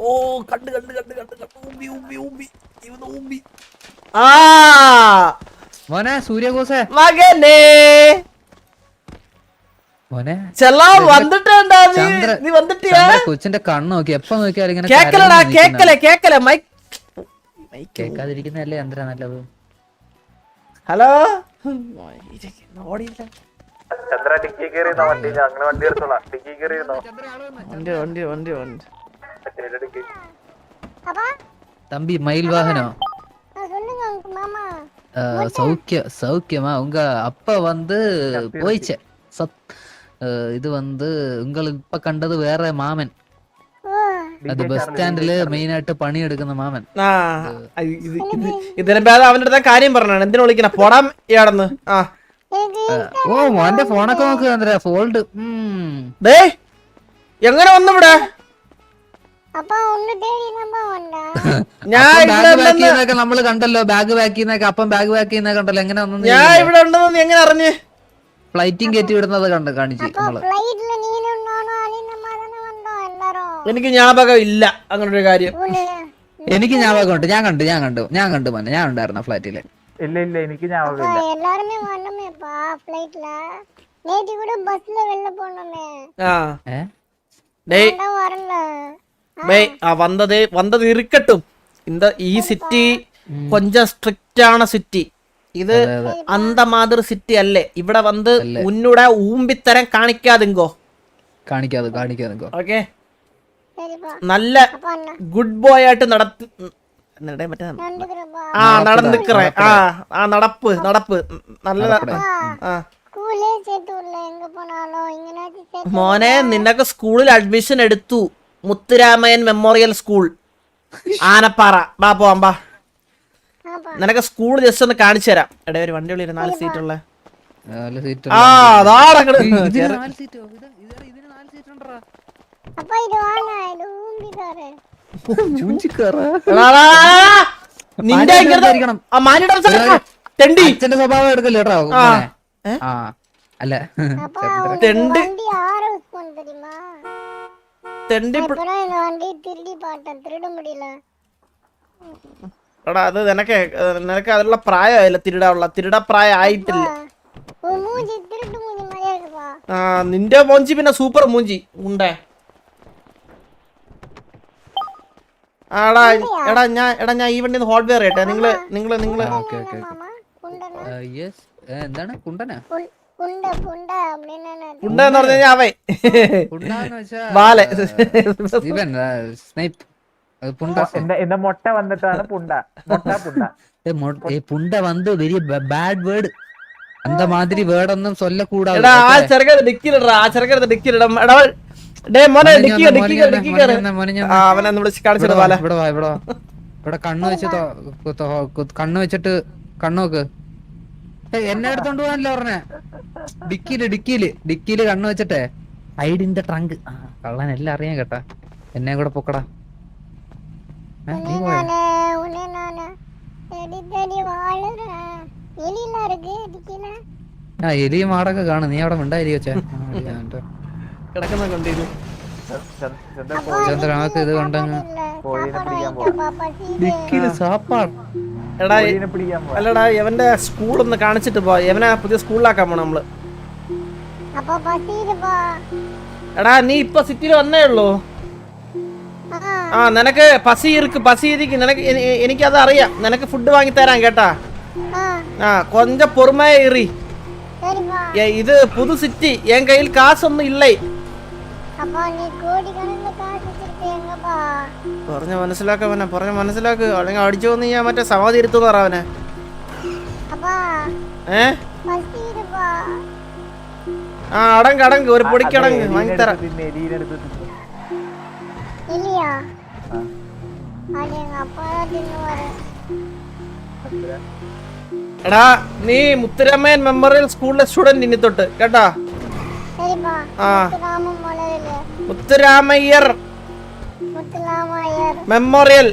ഓ കണ്ട് കണ്ട് കണ്ട് കണ്ട് കണ്ട്. ഉമ്മി ഉമ്മി ഊമ്പി. ഇവന്ന് ആ. മോനെ മോനെ. കൊച്ചിന്റെ കണ്ണ് നോക്കി. എപ്പോ നോക്കിയാലും കേക്കല കേക്കല. മൈക്ക്. നല്ലത്? ഹലോ? ചന്ദ്ര ഡിക്കി കയറിയിരുന്നോ വണ്ടി? അങ്ങനെ വണ്ടി എടുത്തോളാം. ഡിക്കി കയറിയിരുന്നോ? വണ്ടി വണ്ടി വണ്ടി. தம்பி மயில் வாகனம் ஆ, சொல்லுங்க uncle, மாமா அஹ், சௌக்கிய சௌக்கியமா உங்க அப்பா வந்து போயிச்சே சத் அஹ், இது வந்து உங்களுக்கு இப்ப கண்டது வேற மாமன் ஓ അത് ബസ് സ്റ്റാൻഡില് മെയിൻ ആയിട്ട് പണിയെടുക്കുന്ന മാമൻ ആ ഇത് ഇത് ഇതിനെ ഭേദം അവന്റെ അടുത്ത കാര്യം പറഞ്ഞാണ് എന്തിനു വിളിക്കണ പൊടാം ഇയാടെന്ന് ആ எனக்கு ഓ മോന്റെ ഫോണൊക്കെ നോക്ക് ചന്ദ്ര ഫോൾഡ് ദേ എങ്ങനെ വന്നു ഇവിടെ നമ്മള് കണ്ടല്ലോ ബാഗ് പാക്ക് ചെയ്യുന്നൊക്കെ അപ്പം ബാഗ് പാക്ക് ചെയ്യുന്ന കണ്ടല്ലോ എങ്ങനെ ഞാൻ ഇവിടെ ഉണ്ടെന്ന് നീ എങ്ങനെ അറിഞ്ഞ് ഫ്ലൈറ്റും കയറ്റി വിടുന്നത് കണ്ട് കാണിച്ച് அப்பா നമ്മള് ஃப்ளைட்ல நீனும் நானும் அலினம்மா தானே வந்தோம் எல்லாரும் എനിക്ക് ஞாபகம் ഇല്ല അങ്ങനെ ഒരു കാര്യം ஒண்ணு എനിക്ക് ഞാപകമുണ്ട് ഞാൻ കണ്ടു ഞാൻ കണ്ടു ഞാൻ കണ്ടു മോനെ ഞാൻ ഉണ്ടായിരുന്നു ഫ്ലൈറ്റില് ഇല്ല ഇല്ല എനിക്ക് அப்பா ഞാപകമില്ല எல்லாருமே வந்தோமேப்பா ஃப்ளைட்ல நேற்று கூட பஸ்ல வெளில போனோமே ആ ഏ டேய் அதான் வரல വന്നത് വന്നത് ഇരിക്കട്ടും ഇന്ത ഈ സിറ്റി കൊഞ്ചം സ്ട്രിക്റ്റ് ആണ് സിറ്റി. ഇത് അന്ത മാതിരി സിറ്റി അല്ലേ? ഇവിടെ വന്ന് ഉന്നൂടെ ഊമ്പിത്തരം കാണിക്കാതിങ്കോ? കാണിക്കാതെ കാണിക്കാതിങ്കോ. ഓക്കെ. നല്ല ഗുഡ് ബോയ് ആയിട്ട് നടത്തി ആ നടന്നിക്കറേ ആ ആ നടപ്പ് നടപ്പ്. നല്ല മോനെ നിന്നൊക്കെ സ്കൂളിൽ അഡ്മിഷൻ എടുത്തു. Muthuramayan memorial school. ആനപ്പാറ. ബാ പോവാം ബാ നിനക്ക് സ്കൂൾ ജസ്റ്റ് ഒന്ന് കാണിച്ചു തരാം. എടേ ഒരു വണ്ടി ഉള്ളിൽ നാല് സീറ്റ് ഉള്ള. ആ സ്വഭാവം അല്ല. തെണ്ടി എടാ അത് നിനക്ക് നിനക്ക് അതിലുള്ള പ്രായമല്ല തിരുടാനുള്ള. തിരിടാ പ്രായം ആയിട്ടില്ല ആ നിന്റെ മോഞ്ചി പിന്നെ സൂപ്പർ മൂഞ്ചി. ഉണ്ടേ. ആടാ എടാ ഞാൻ എടാ ഞാൻ ഈ വണ്ടി ഹോട്ട് വെയർ ചെയ്യട്ടെ നിങ്ങൾ നിങ്ങൾ നിങ്ങൾ എന്താണ്? കുണ്ടനാ? புல்- புண்ட புண்ட அப்படின்னு என்னது? ഉണ്ടെന്ന് പറഞ്ഞു കഴിഞ്ഞാൽ അവൻ കുണ്ടാന്ന് വെച്ചാ ബാലെ ഇവൻ സ്നൈപ്പ് പുണ്ട എന്റെ എന്റെ മുട്ട വന്നിട്ടാണ് പുണ്ട മുട്ട പുണ്ട ഏ, മൊ- ഏ, പുണ്ട വന്ന് വെരി ബാഡ് വേർഡ് அந்த மாதிரி വേർഡ് ഒന്നും ചൊല്ലക്കൂടാതെ എടാ ആ ചെറുക്കത് ഡിക്കിലിടാ ആ ചെറുക്കത് ഡിക്കിലിടാം എടാ ഡേ മോനെ ഡിക്കി ഡിക്കി ഡിക്കി കയറി ആ അവനെ ഒന്ന് വിളിച്ച് കാണിച്ചിട്ട് ബാല ഇവിടെ വാ ഇവിടെ വാ ഇവിടെ കണ്ണ് വെച്ച് തൊ- കു- തൊ- കു- കണ്ണ് വെച്ചിട്ട് കണ്ണോക്ക് ഏയ്, എന്നെ എടുത്തോണ്ട് പോകാനല്ലോ പറഞ്ഞേ? ഡിക്കിയിൽ ഡിക്കിയിൽ ഡിക്കിയിൽ കണ്ണു വെച്ചിട്ടെ. ഐഡിന്റെ ട്രങ്ക് കള്ളൻ എല്ലാം അറിയാൻ കേട്ടാ. എന്നെ കൂടെ പൊക്കടാ. ആ എലിയും ആടൊക്കെ കാണും. നീ അവിടെ മിണ്ടായിരിക്കേ കിടക്കുന്ന കണ്ടിരുന്നു ചന്ദ്രനക്ക് ഇത് കൊണ്ടങ്ങ് സാപ്പാട് എടാ അല്ലടാ എവന്റെ സ്കൂളൊന്ന് കാണിച്ചിട്ട് പോ എവനെ പുതിയ സ്കൂളിലാക്കാൻ പോണ നമ്മൾ. എടാ നീ ഇപ്പൊ സിറ്റിയിൽ വന്നേ ഉള്ളൂ. ആ. നിനക്ക് പസി ഇരിക്ക് പസി ഇരിക്ക് നിനക്ക് എനിക്കത് അറിയാം നിനക്ക് ഫുഡ് വാങ്ങി തരാം കേട്ടാ. ആ. കൊഞ്ച പൊറുമയ ഇറി ഇത് പുതു സിറ്റി എൻ കയ്യിൽ കാശൊന്നും ഇല്ലേ? പറഞ്ഞ മനസ്സിലാക്കവനെ പറഞ്ഞ മനസ്സിലാക്ക്. അല്ലെങ്കിൽ അടിച്ചു വന്ന് ഞാൻ മറ്റേ സമാധി ഇരുത്തു പറവനെ ആ അടങ്ക് അടങ്ക് ഒരു പൊടിക്കടങ്ക് എടാ നീ മുത്തുരാമൻ മെമ്മോറിയൽ സ്കൂളിലെ സ്റ്റുഡന്റ് ഇനി തൊട്ട്. കേട്ടാ? ആ. മുത്തുരാമയ്യർ. മെമ്മോറിയൽ.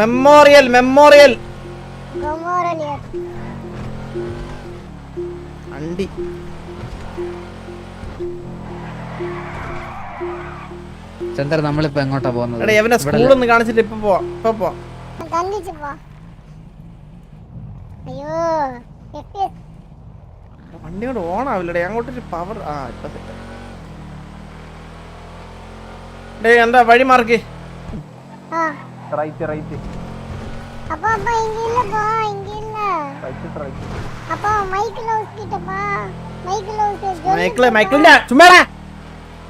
Memorial memorial. അണ്ടി. ചന്ദ്ര നമ്മളിപ്പോ എങ്ങോട്ടാ പോകുന്നത്? എവനെ സ്കൂളൊന്നും നിന്ന് കാണിച്ചിട്ട് ഇപ്പൊ പോവാ. ഇപ്പൊ പോവാ. അയ്യോ വണ്ടി കൊണ്ട് ഓൺ ആവില്ലടേ അങ്ങോട്ടൊരു പവർ ആ ഇപ്പൊ സെറ്റ് ഡേ എന്താ വഴി മാർക്ക് ஆ റൈറ്റ് റൈറ്റ് அப்பா அப்பா இங்க இல்லப்பா இங்க இல்ல റൈറ്റ് റൈറ്റ് அப்பா Michael house Kittappa Michael house Michael മൈക്കിളിന്റെ ചുമ്മാടാ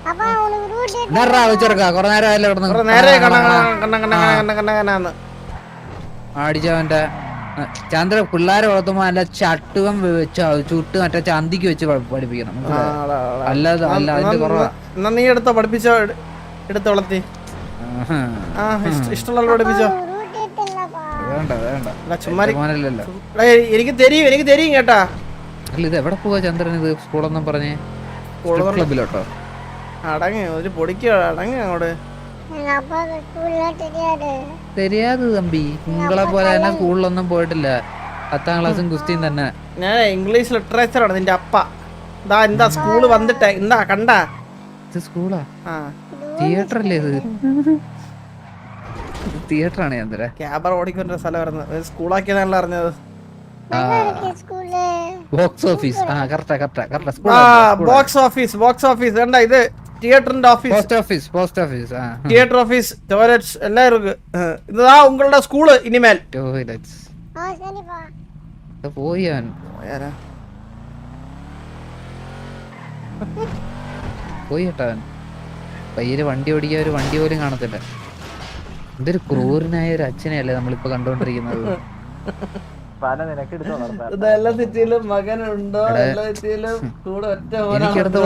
அப்பா உனக்கு ரூட் എന്നാ വെച്ചെടുക്ക കൊറേ നേരം ആയല്ലോ കിടന്ന് കുറെ നേരെ കണ്ണ കണ്ണ കണ്ണ കണ്ണ കണ്ണ കണ്ണാന്ന് അടിച്ചവന്റെ ചന്ദ്ര പിള്ളേരെ വളർത്തുമ്പോ നല്ല ചട്ടുകം ചുട്ട് മറ്റേ ചന്തിക്ക് വെച്ച് പഠിപ്പിക്കണം. അല്ലാതെ അല്ല അതിന്റെ കുറവാ. എന്നാ നീ എടുത്തോ പഠിപ്പിച്ചോ എടുത്ത് വളർത്തി. ആ ഇഷ്ടമുള്ള പഠിപ്പിച്ചോ. എനിക്ക് തരും എനിക്ക് തരും കേട്ടാ. അല്ല ഇത് എവിടെ പോവാ ചന്ദ്രൻ ഇത് സ്കൂളൊന്നും പറഞ്ഞേ? ക്ലബിലോട്ടോ അടങ്ങി ഒരു പൊടിക്കോ അടങ്ങി അങ്ങോട്ട്. தெரியாது தெரியாது തമ്പി നിങ്ങളെ പോലെ തന്നെ സ്കൂളിലൊന്നും പോയിട്ടില്ല പത്താം ക്ലാസ്സും കുസ്തിയും തന്നെ ഞാൻ ഇംഗ്ലീഷ് ലിറ്ററേച്ചർ ആണ് നിന്റെ അപ്പ ഇതാ എന്താ സ്കൂള് വന്നിട്ടേ എന്താ കണ്ടാ ഇത് സ്കൂളാ ആ തിയേറ്റർ അല്ലേ ഇത് തിയേറ്റർ ആണ് ചന്ദ്ര ക്യാബറ ഓടിക്കൊണ്ട സ്ഥലമായിരുന്നു സ്കൂളാക്കിയതാണല്ലോ അറിഞ്ഞത് நல்லா இருக்கு ஸ்கூலு ബോക്സ് ഓഫീസ് ആ കറക്റ്റാ കറക്റ്റാ കറക്റ്റാ സ്കൂൾ ആ ബോക്സ് ഓഫീസ് ബോക്സ് ഓഫീസ് കണ്ട ഇത് തിയേറ്ററിന്റെ office post office post office ആ தியேட்டர் ஆஃபீஸ் டோய்லெட்ஸ் எல்லாம் இருக்கு அஹ், இதுதான் உங்களோட ஸ்கூலு இனிமேல் ടോയ്ലറ്റ്സ് ஆ சரிப்பா പോയി അവൻ പോയി കേട്ടോ അവൻ പയ്യല് വണ്ടി ഓടിക്കാൻ ഒരു വണ്ടി പോലും കാണത്തില്ല എന്തൊരു ക്രൂരനായ ഒരു അച്ഛനെയല്ലേ നമ്മളിപ്പോ കണ്ടോണ്ടിരിക്കുന്നത് പന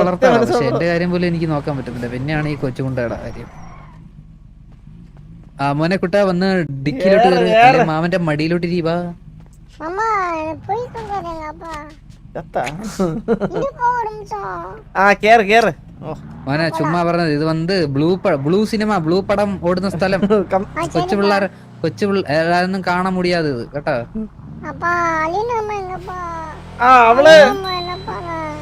വളർത്താം. പക്ഷെ എന്റെ കാര്യം പോലും എനിക്ക് നോക്കാൻ പറ്റുന്നില്ല. പിന്നെയാണ് ഈ കൊച്ചുകുണ്ടയുടെ കാര്യം. ആ മോനെ കുട്ട വന്ന് ഡിക്കിലോട്ട് മാമന്റെ മടിയിലോട്ട് ഇരിവാ മോനെ ചുമ്മാ പറഞ്ഞത്. ഇത് വന്ന് ബ്ലൂ ബ്ലൂ സിനിമ ബ്ലൂ പടം ഓടുന്ന സ്ഥലം. കൊച്ചു പിള്ളേർ കൊച്ചു പിള്ളേരൊന്നും കാണാൻ മുടിയാതെ കേട്ടോ. അവൾ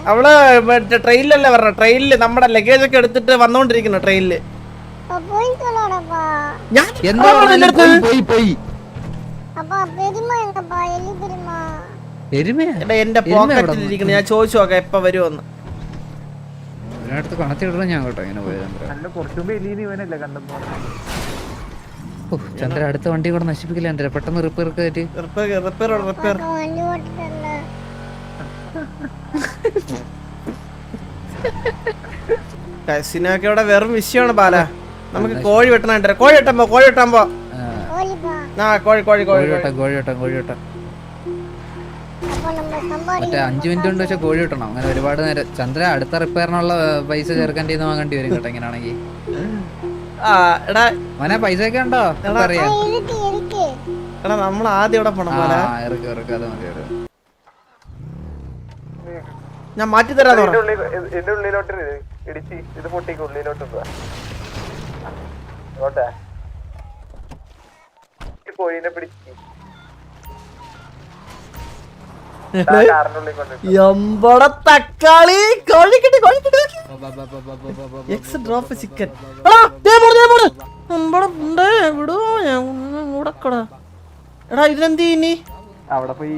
അവൾ മറ്റേ ട്രെയിനിലല്ലേ പറഞ്ഞ ട്രെയിനിൽ നമ്മുടെ ലഗേജ് ഒക്കെ എടുത്തിട്ട് വന്നോണ്ടിരിക്കുന്നു ട്രെയിനിൽ. എന്റെ പോക്കറ്റിലിരിക്കണ ഞാൻ ചോദിച്ചു നോക്കാം എപ്പ വരുമെന്ന് ഞാൻ കേട്ടോ ഇങ്ങനെ പോയത് കുറച്ചുമ്പോ ചന്ദ്ര അടുത്ത വണ്ടി കൂടെ നശിപ്പിക്കില്ല ചന്ദ്ര പെട്ടെന്ന് റിപ്പയർ കയറ്റി റിപ്പയർ കസിനൊക്കെ വെറും വിഷയമാണ് ബാല. നമുക്ക് കോഴി വെട്ടണ കോഴി വെട്ടാൻ പോ കോഴി വെട്ടാൻ പോ. ആ. കോഴി കോഴി കോഴി വെട്ടാ കോഴി വെട്ടാ കോഴി വെട്ടാ. മറ്റേ അഞ്ചു മിനിറ്റ് കൊണ്ട് പക്ഷെ കോഴി വെട്ടണം. അങ്ങനെ ഒരുപാട് നേരം. ചന്ദ്ര അടുത്ത റിപ്പയറിനുള്ള പൈസ ചേർക്കേണ്ടി വാങ്ങേണ്ടി വരും കേട്ടോ ഇങ്ങനെയാണെങ്കിൽ എടാ. മോനെ പൈസ ഒക്കെ ഉണ്ടോ അറിയാം എടാ നമ്മൾ ആദ്യം ഇവിടെ പോണം പോലെ ഞാൻ മാറ്റി തരാം എന്റെ ഉള്ളിലോട്ട് ഇടിച്ച് ഇത് പൊട്ടിക്ക് ഉള്ളിലോട്ട് കോഴിനെ പിടിച്ചു. എമ്പട തക്കാളി കോഴിക്കിട്ട് കോഴിക്കിട്ട് എക്സ് ഡ്രോപ്പ് ചിക്കൻ വിടുവോ ഞാൻ കൂടക്കടാ എടാ ഇതിനെന്ത് ഇനി അവിടെ പോയി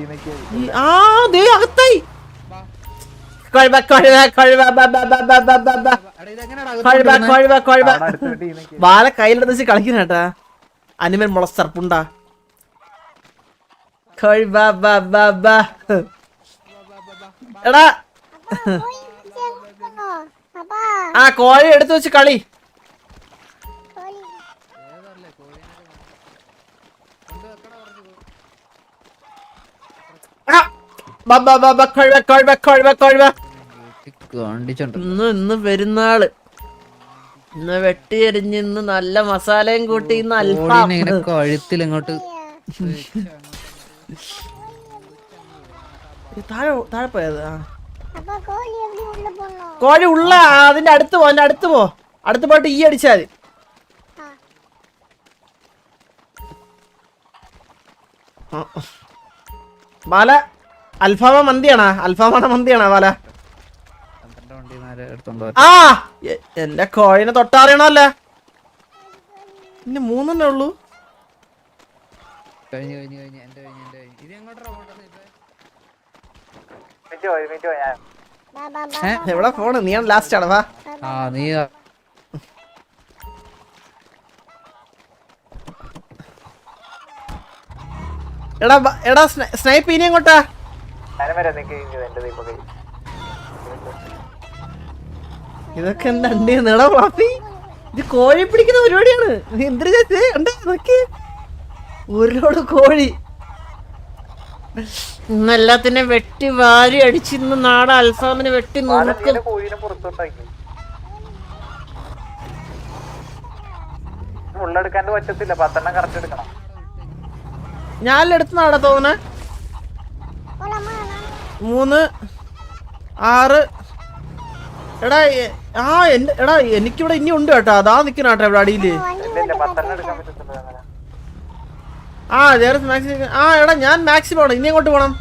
ആ ദേ അകത്തായി കൊഴുവ കൊഴുവ കൊഴുവ. കൊഴുവ കൊഴുവ കൊഴുവ ബാല കയ്യിലെടുത്ത് വെച്ച് കളിക്കുന്ന കേട്ടാ അനിമൽ മുളസ്റ്റർ പുണ്ട കൊഴുവ ബ ബ ബ. എടാ. ആ കോഴി എടുത്തു വെച്ച് കളി. ഇന്ന് ഇന്ന് പെരുന്നാൾ. ഇന്ന് വെട്ടിയെരിഞ്ഞ് ഇന്ന് നല്ല മസാലയും കൂട്ടി ഇന്ന് അല്പം കഴുത്തിൽ ഇങ്ങോട്ട് താഴെ പോയത് കോഴി ഉള്ള അതിന്റെ അടുത്ത് പോ അതിന്റെ അടുത്ത് പോ. അടുത്ത് പോയിട്ട് ഈ അടിച്ചാൽ ബാല അൽഫാമ മന്തിയാണാ? അൽഫാമാണ മന്തിയാണാ ബാല? ആ എന്റെ കോഴിനെ തൊട്ടാറിയണല്ലേ പിന്നെ മൂന്നെണ്ണേ ഉള്ളൂ. കഴിഞ്ഞു കഴിഞ്ഞു കഴിഞ്ഞു എന്റെ കഴിഞ്ഞു എന്റെ കഴിഞ്ഞു. ഇത് എങ്ങോട്ടാ പോകേണ്ടത് ഇപ്പൊ? മിനിറ്റ് പോയി മിനിറ്റ് പോയി ഞാൻ. എവിടെ നീയാണ് ലാസ്റ്റ് ആണ് വാ. ആ നീ എടാ എടാ സ്നൈപ്പ് ഇനി എങ്ങോട്ടാ? ഇതൊക്കെ എന്താ എടാ ഫ്ലാപ്പി ഇത് കോഴി പിടിക്കുന്ന പരിപാടിയാണ്. നീ എന്തിനു ചേച്ചി ഉണ്ട് നോക്കി ഉരുളോട് കോഴി. ഇന്നെല്ലാത്തിനെ വെട്ടി വാരി അടിച്ച് ഇന്ന് അൽഫാമിനെ വെട്ടി നോക്കും മുള്ളെടുക്കാൻ പറ്റത്തില്ല. പത്തെണ്ണം മൂന്ന് ആറ്. എടാ ആ എടാ എനിക്കിവിടെ ഇനി ഉണ്ട് കേട്ടോ. അതാ നിക്കണാട്ടോ ഇവിടെ അടിയിൽ. ആ ജെറസ് മാക്സി ആ എടാ ഞാൻ മാക്സി പോണം ഇനി എങ്ങോട്ട് പോണം?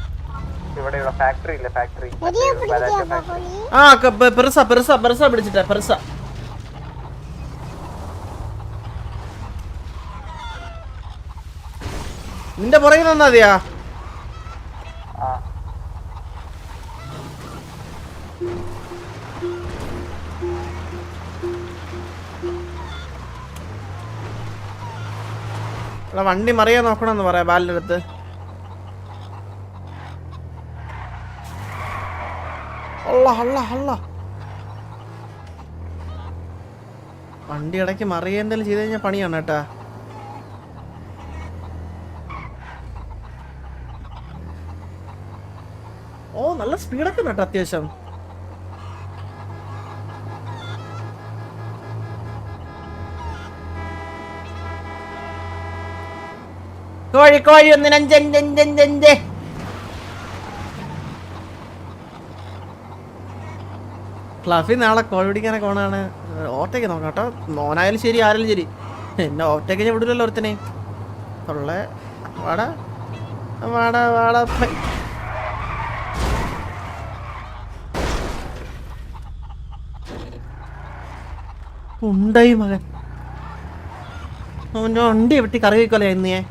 ആ പെറുസ പെറുസ പെറുസ പിടിച്ചിട്ടേ പെറുസ. നിന്റെ പുറകിൽ വന്നാ എടാ വണ്ടി മറിയാൻ നോക്കണമെന്ന് പറയാം ബാലിന്റെ അടുത്ത്. വണ്ടി ഇടയ്ക്ക് മറിയ എന്തെങ്കിലും ചെയ്ത് കഴിഞ്ഞാൽ പണിയാണ് കേട്ടാ. ഓ നല്ല സ്പീഡൊക്കെ കേട്ടോ അത്യാവശ്യം. കോഴി കോഴി ഒന്നിനഞ്ചഞ്ചഞ്ചഞ്ച് ഫ്ലഫി നാളെ കോഴി പിടിക്കാനൊക്കെ കോണാണ്. ഓട്ടയ്ക്ക് നോക്കാം കേട്ടോ. മോനായാലും ശരി ആരായാലും ശരി. എന്നെ ഓട്ടയ്ക്ക് ഞാൻ വിടില്ലല്ലോ ഒരുത്തനെ. തൊള്ളേ. വാടാ. വാടാ വാടാ. ഉണ്ടായി മകൻ. വണ്ടി വെട്ടി കറി വയ്ക്കല്ലേ ഇന്ന് ഞാൻ?